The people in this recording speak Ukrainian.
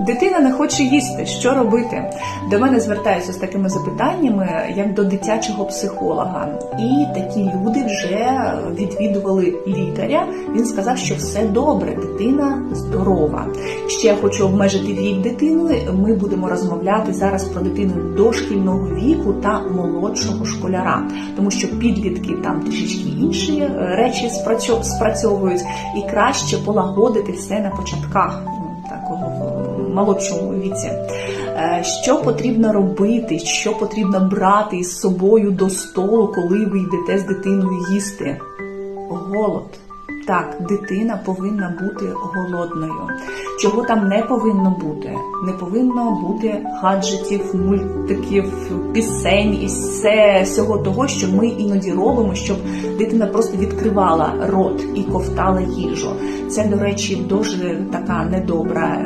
Дитина не хоче їсти. Що робити? До мене звертаються з такими запитаннями, як до дитячого психолога. І такі люди вже відвідували лікаря. Він сказав, що все добре, дитина здорова. Ще я хочу обмежити вік дитини. Ми будемо розмовляти зараз про дитину дошкільного віку та молодшого школяра, тому що підлітки там трішечки інші е, речі спрацьо- спрацьовують, і краще полагодити все на початках молодшому віці. Е, Що потрібно робити, що потрібно брати із собою до столу, коли ви йдете з дитиною їсти? Голод. Так, дитина повинна бути голодною. Чого там не повинно бути? Не повинно бути гаджетів, мультиків, пісень і все всього того, що ми іноді робимо, щоб дитина просто відкривала рот і ковтала їжу. Це, до речі, дуже така недобра